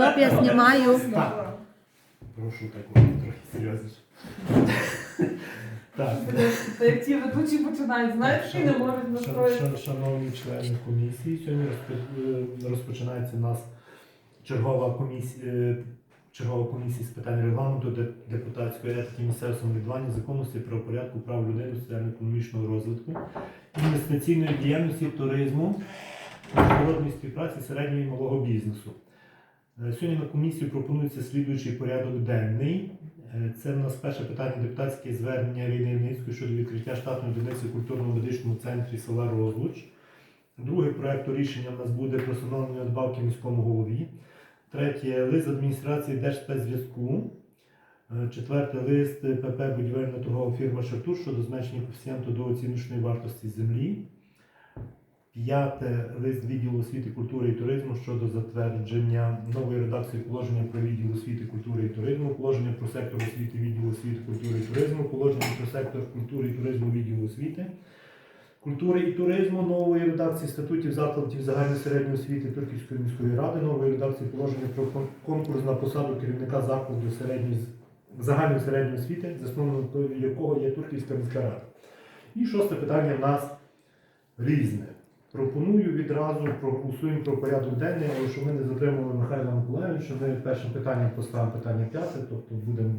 стоп, я знімаю. Так. Прошу так трохи серйозніше. Так. Та як ті ведучі починають, знаєш, і не можуть настроїти. Шановні члени комісії, сьогодні е, розпочинається у нас чергова комісія, е, чергова комісія з питань регламенту, депутатської етики, місцевого самоврядування, законності, правопорядку, прав людини, соціально-економічного розвитку, інвестиційної діяльності, туризму, міжнародної співпраці середнього і малого бізнесу. Е, Сьогодні на комісію пропонується слідуючий порядок денний. Е, Це в нас перше питання депутатське звернення Ірини Ільницької щодо відкриття штатної одиниці культурно-медичному центрі села Розлуч. Друге проєкту рішення в нас буде про встановлення надбавки міському голові. Третє лист адміністрації Держспецзв'язку. Е, Четверте лист ПП будівельна торгова фірма Шартур щодо зменшення коефіцієнту до оціночної вартості землі. П'яте лист відділу освіти, культури і туризму щодо затвердження нової редакції положення про відділ освіти, культури і туризму, положення про сектор освіти, відділу освіти, культури і туризму, положення про сектор культури і туризму, відділу освіти, культури і туризму, нової редакції статутів закладів загальної середньої освіти Турківської міської ради, нової редакції положення про конкурс на посаду керівника закладу середньої загальної середньої освіти, засновником якого є Турківська міська рада. І шосте питання в нас різне. Пропоную відразу проголосуємо про порядок денний, але щоб ми не затримували Михайла Миколаївича, ми першим питанням поставимо питання п'яте, тобто будемо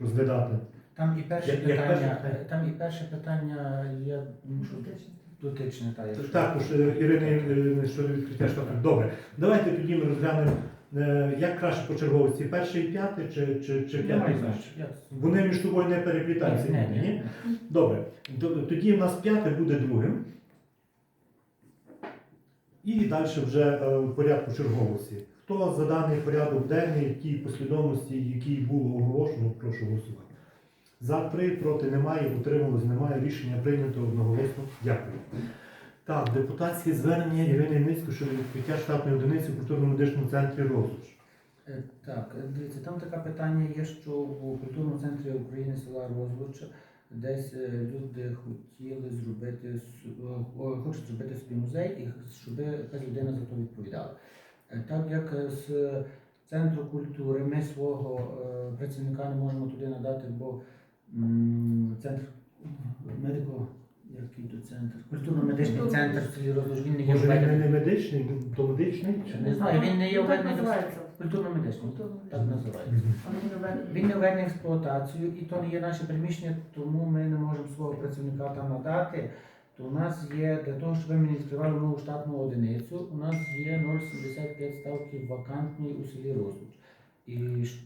розглядати. Там і перше Як- як питання, перше там і перше питання є ну, що дотичне, та якщо. Також е, Ірина е, щодо відкриття штату. Добре, давайте тоді ми розглянемо, е, як краще по черговості, перше і п'яте чи, чи, чи? Немає значення. Вони між собою не переплітаються. Ні, ні, ні? ні. Добре, Т- тоді в нас п'яте буде другим. І далі вже е, в порядку черговості. Хто за даний порядок денний, в тій послідовності, який був оголошено, прошу голосувати. За три, проти немає, утрималось немає. Рішення прийнято одноголосно. Дякую. Так, депутатське звернення Ірини Ницько щодо відкриття штатної одиниці в культурно-медичному центрі Розуч. Е, Так, е, дивіться, там таке питання є, що у культурному центрі України села Розлуча десь е, люди хотіли зробити хочуть зробити собі музей і щоб якась людина за то відповідала. Е, Так як е, з центру культури ми свого працівника не можемо туди надати, бо центр медико, який тут центр? Культурно-медичний центр в селі він не є Може, він не медичний, то медичний? чи Не знаю, він не є Ну, так називається. Культурно-медичний, так називається. Він не введений. В експлуатацію, і то не є наше приміщення, тому ми не можемо свого працівника там надати. То у нас є для того, щоб ми не відкривали нову штатну одиницю, у нас є 0,75 ставки вакантні у селі Розлуч. І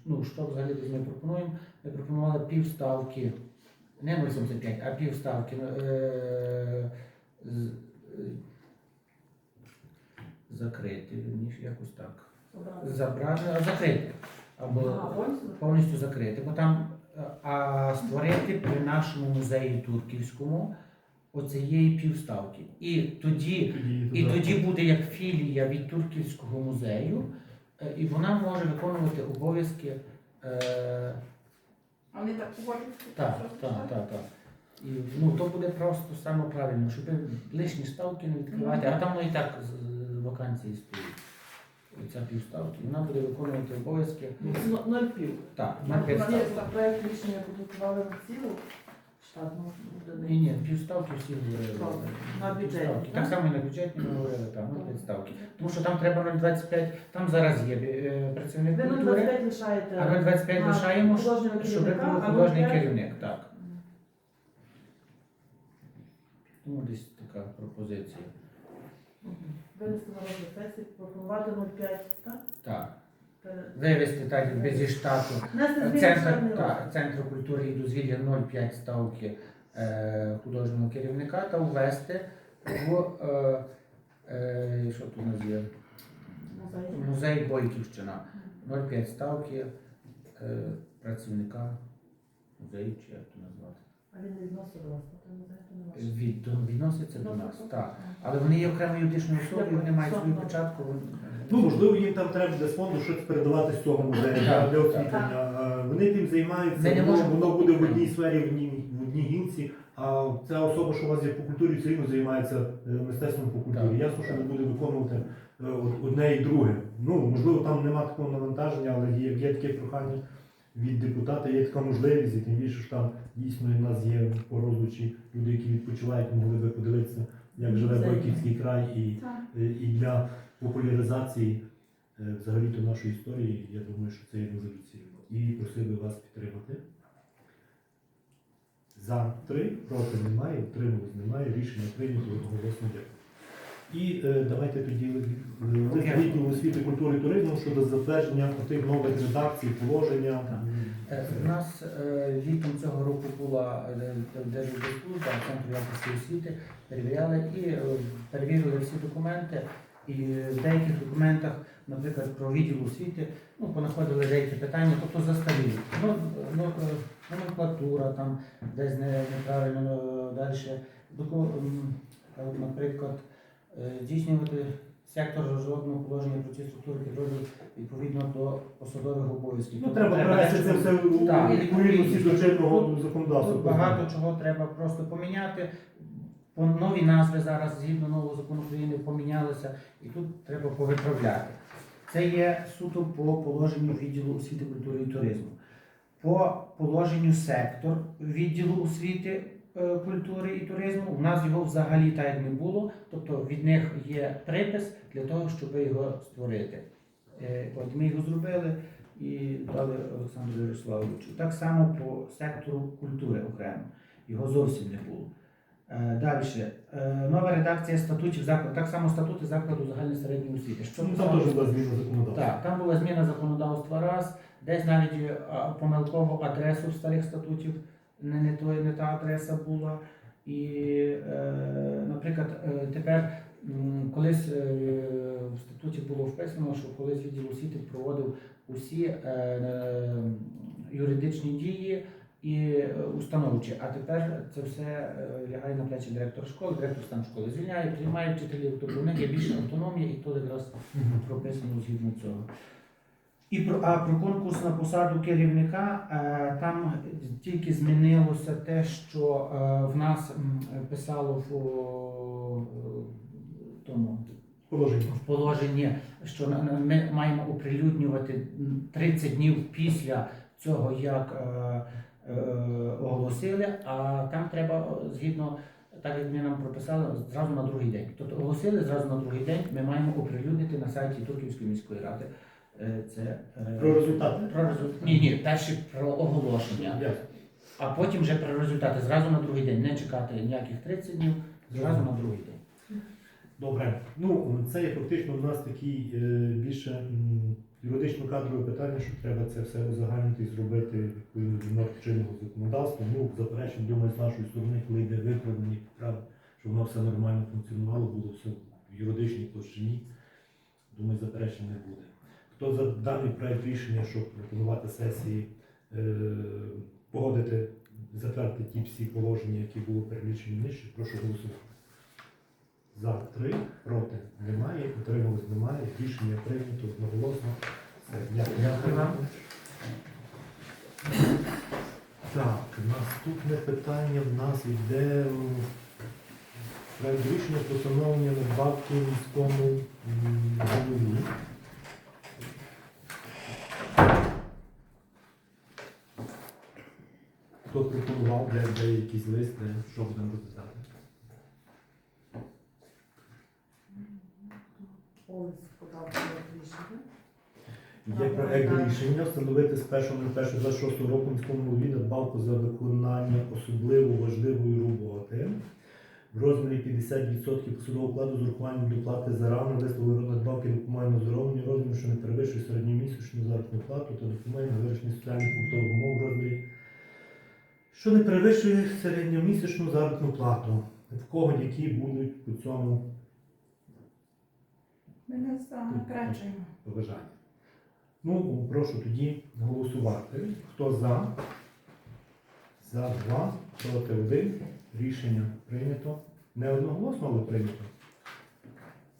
ну, що взагалі ми пропонуємо? Ми пропонували півставки, не 0,75, а півставки. Е- з- е, закрити, ніж якось так. Забрати, а закрити. Або повністю? закрити, бо там а створити при нашому музеї турківському оцієї півставки. І тоді, і тоді буде як філія від турківського музею, е, і вона може виконувати обов'язки. Е, А вони так погоджуються? так, так, так, так. І ну, то буде просто саме правильно, щоб лишні ставки не відкривати, а там ну, і так вакансії стоїть. Ця півставки, вона буде виконувати обов'язки. Ну, Ноль пів. Так, на півставки. проєкт рішення підготували на цілу штатну Ні, ні, півставки всі говорили. На Півставки. так? Само і на бюджетні ми говорили, так, Добре. підставки. Тому що там треба 0,25, там зараз є е, працівник Ви на культури, 25 лишаєте. а 0,25 лишаємо, художнього щоб керівника, був а художній 0,5 керівник, так. Тому десь така пропозиція. Мгм. Винести на розгляд сесії, пропонувати 0,5, так? Так. Вивести так без зі штату. Внести зміни в Центр, штатний так, розклад. Центру культури і дозвілля 0,5 ставки е, художнього керівника та ввести в е, е, що тут у нас є? Музей. Музей Бойківщина. 0,5 ставки е, працівника музею, чи як то назвати. А він не відносить до вас. Від, відноситься до Ну, нас, так. так. Але вони є окремою юридичною особою, вони мають свою початку. Ну, можливо, їм там треба для фонду щось передавати з цього музею для, для освітлення. Вони тим займаються, Ми не воно, можемо- воно буде в одній сфері, в одній, в одній гінці, а ця особа, що у вас є по культурі, все рівно займається е, мистецтвом по культурі. Так. Ясно, що не буде виконувати е, од- одне і друге. Ну, можливо, там нема такого навантаження, але є, є таке прохання від депутата, є така можливість, і тим більше що там дійсно в нас є по розлучі люди, які відпочивають, могли би подивитися, як живе. Бойківський край і Е, і для популяризації е, взагалі-то нашої історії, я думаю, що це є дуже доцільно. І просив би вас підтримати. За три, проти немає, утримувалось немає, рішення прийнято одноголосно дякую. І е, давайте тоді лист відділу освіти, культури і туризму щодо затвердження тих нових редакцій, положення. Так. Е, У нас е, літом цього року була е, Держслужба, центр якості освіти, перевіряли і е, перевірили всі документи. І в деяких документах, наприклад, про відділ освіти, ну, понаходили деякі питання, тобто застарілі. Ну, ну, е, номенклатура там десь неправильно далі. Наприклад, здійснювати сектор жодного положення про ці структури підрозділ відповідно до посадових обов'язків. Ну, Тобто треба привести це все у Так, відповідності до чинного законодавства. Тут багато чого треба просто поміняти. По- Нові назви зараз згідно нового закону України помінялися, і тут треба повиправляти. Це є суто по положенню відділу освіти, культури і туризму. По положенню сектор відділу освіти, е, культури і туризму. У нас його взагалі так як не було. Тобто від них є припис для того, щоб його створити. Е, От ми його зробили і дали Олександру Ярославовичу. Так само по сектору культури окремо. Його зовсім не було. Далі. Нова редакція статутів закладу. Так само статути закладу загальної середньої освіти. Що Ну, там теж була зміна законодавства. Так, там була зміна законодавства раз, десь навіть е, помилково адресу старих статутів не, не, той, не та адреса була. І, е, наприклад, е, тепер м, колись е, в статуті було вписано, що колись відділ освіти проводив усі е, е, юридичні дії і е, установчі, а тепер це все е, лягає на плечі директора школи, директор стан школи звільняє, приймає вчителів, тобто в них є більше автономії, і то якраз прописано згідно цього. І про, а про конкурс на посаду керівника е, там тільки змінилося те, що е, в нас писало в е, тому Положення. в положенні, що ми маємо оприлюднювати 30 днів після цього, як оголосили, а там треба згідно. Так як вони нам прописали зразу на другий день. Тобто оголосили зразу на другий день, ми маємо оприлюднити на сайті Турківської міської ради. Е, Це е, Про результати? про результати. Ні, ні, перше про оголошення, Ясно. а потім вже про результати. Зразу на другий день. Не чекати ніяких 30 днів, зразу на другий день. Добре. Ну, це є фактично у нас такий е, більше м, юридично-кадрове питання, що треба це все узагальнити і зробити відповідно до норм чинного законодавства. Ну, заперечень, думаю, з нашої сторони, коли йде виправлення і поправи, щоб воно все нормально функціонувало, було все в юридичній площині. Думаю, заперечень не буде. Хто за даний проект рішення, щоб пропонувати сесії, е, погодити, затвердити ті всі положення, які були перелічені нижче, прошу голосувати. За три, проти немає, утрималось немає. Рішення прийнято одноголосно. Дякую. Вам. Так, наступне питання в нас йде м, проект рішення про встановлення надбавки міському голові. Хто пропонував, де, де якийсь лист, де що будемо розглядати? Олес подав проект рішення. Є проект рішення встановити з 1.01.26 року міському голові надбавку за виконання особливо важливої роботи в розмірі 50% посадового окладу з урахуванням доплати за рано висловлено надбавки до комунального здоров'я розміру, що не перевищує середньомісячну заробітну плату та документ на вирішення соціальних побутових умов в розмірі, що не перевищує середньомісячну заробітну плату. В кого які будуть по цьому Ми не заперечуємо. побажання. Ну, прошу тоді голосувати. Хто за? За два, проти один. Рішення прийнято. Не одноголосно, але прийнято.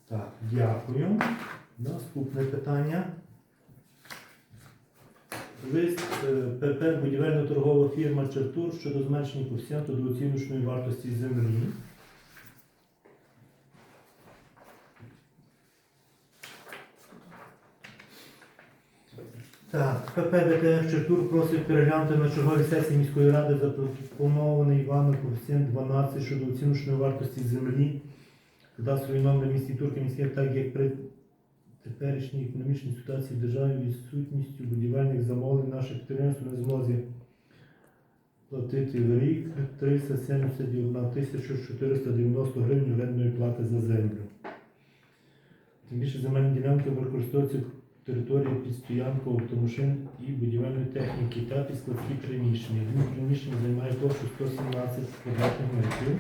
Так, дякую. Наступне питання. Лист е, ПП будівельно-торгова фірма Чертур щодо зменшення коефіцієнту до оціночної вартості землі. Так, ПП ДТФ Чертур просить переглянути на черговій сесії міської ради запропонований вами коефіцієнт 12 щодо оціночної вартості землі. Дав свої номер місті Турки міських, так як при теперішній економічній ситуації в державі відсутністю будівельних замовлень наших підприємств не змозі платити в рік 371 тисячу 490 гривень орендної плати за землю. Тим більше земельні ділянки використовуються території під стоянку автомашин і будівельної техніки та під складські приміщення. Одне приміщення займає площу 117 квадратних метрів.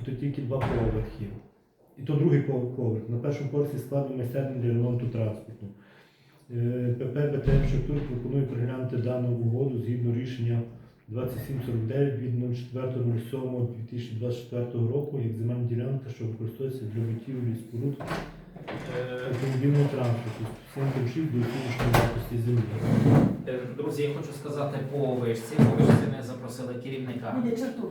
І тут тільки два поверхи. І то другий поверх. На першому поверсі складу майстерні для ремонту транспорту. Е, ПП БТМ Шептур пропонує переглянути дану угоду згідно рішення 2749 від 04.07.2024 року як земельна ділянка, що використовується для будівлі споруд е, автомобільного транспорту з до оціночної вартості землі. Е, Друзі, я хочу сказати по вишці. По вишці ми запросили керівника черту.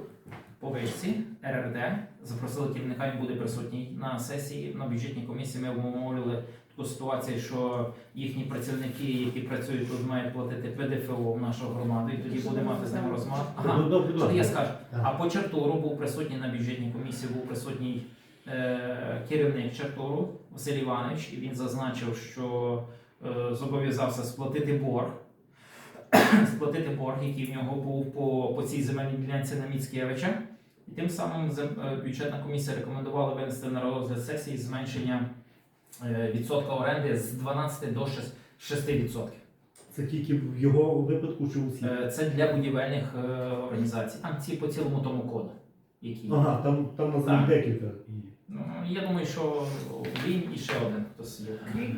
По вишці РРД. Запросили керівника, він буде присутній на сесії. На бюджетній комісії ми обговорювали таку ситуацію, що їхні працівники, які працюють тут, мають платити ПДФО в нашу громаду, і тоді буде мати з ним розмах. Ага, Що я скажу? А по Чертуру був присутній на бюджетній комісії, був присутній е, керівник Чертуру Василь Іванович, і він зазначив, що е, зобов'язався сплатити борг. сплатити борг, який в нього був по, по цій земельній ділянці на Міцкевича. І тим самим е, бюджетна комісія рекомендувала винести на розгляд сесії зменшення е, відсотка оренди з 12 до 6, 6%. Це тільки в його випадку чи усі? Е, Це для будівельних організацій. Там ці по цілому тому коду, які. Ага, там, там на землі Так. декілька. Ну, я думаю, що він і ще один хтось є. Крім-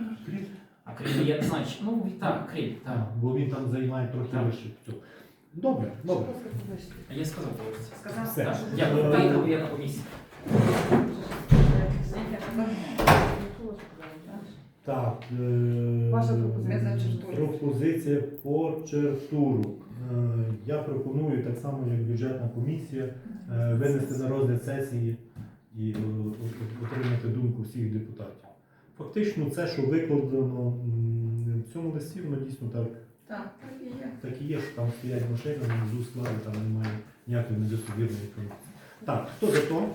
А Криль, я не знаю, ну так, Криль, так. Так, бо він там займає трохи вище. Добре, добре. А я сказав, що. Сказав. Все. Так, Дякую, поїхав я на комісію. Так, е, Ваша пропозиція. Ми за пропозиція по Чертуру. Е, Я пропоную так само, як бюджетна комісія, е, винести на розгляд сесії і е, от- отримати думку всіх депутатів. Фактично, це, що викладено м, в цьому листі, воно дійсно так, Так, так і є. так і є, що там стоять машини, внизу складу, там немає ніякої недостовірної інформації. Так, хто за то?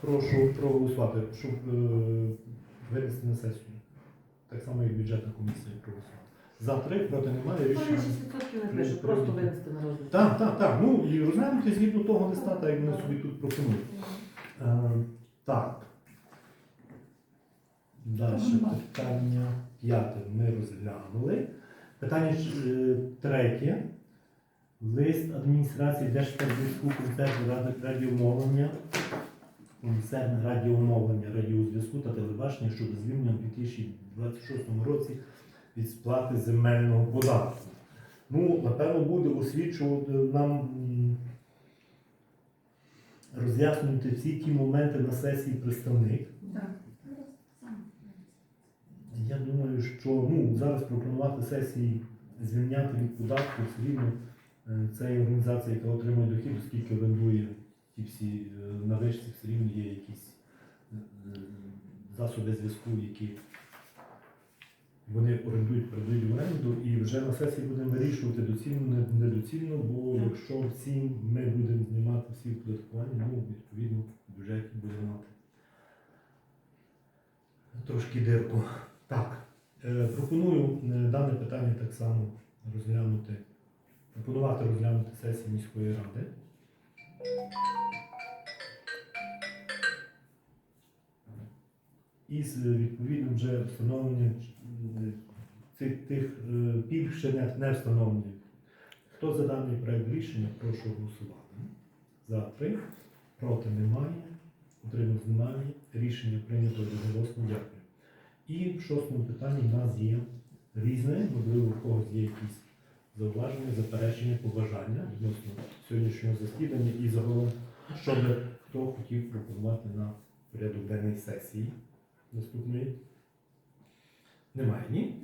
Прошу проголосувати, щоб е, винести на сесію. Так само, як бюджетна комісія проголосувала. За три, проти немає Ну, рішення. 6% не пише, просто винести на розгляд. Так, так, так. Ну і розглянути згідно того листа, так як вони собі тут пропонують. Е, так. Далі питання п'яте ми розглянули. Питання е, третє. Лист адміністрації Держспецзв'язку концерну радіомовлення. Концерн радіомовлення, радіозв'язку та телебачення щодо звільнення у 2026 році від сплати земельного податку. Ну, напевно, буде освічувати нам роз'яснювати всі ті моменти на сесії представник. Так. Я думаю, що ну, зараз пропонувати сесії звільняти від податку все рівно це є організація, яка отримує дохід, оскільки орендує ті всі е, на вишці, все рівно є якісь е, е, засоби зв'язку, які вони орендують, передають в оренду, і вже на сесії будемо вирішувати доцільно, не- недоцільно, бо якщо всі ми будемо знімати всі оподаткування, ну, відповідно, в бюджеті буде мати. Трошки дирку. Так, пропоную е, дане питання так само розглянути, пропонувати розглянути сесію міської ради. І з е, відповідним вже встановленням е, цих тих е, пільг ще не, не встановлені. Хто за даний проект рішення, прошу голосувати. За три, проти немає, утримав немає. Рішення прийнято одноголосно. Дякую. І в шостому питанні в нас є різне, можливо, у когось є якісь зауваження, заперечення, побажання відносно сьогоднішнього засідання і загалом, що би хто хотів пропонувати на порядок денний сесії наступної. Немає, ні?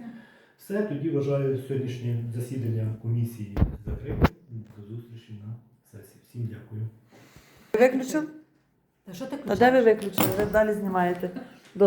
Все, тоді вважаю сьогоднішнє засідання комісії закритим. До зустрічі на сесії. Всім дякую. Виключив? Та що ти А де ви виключили? Ви далі знімаєте.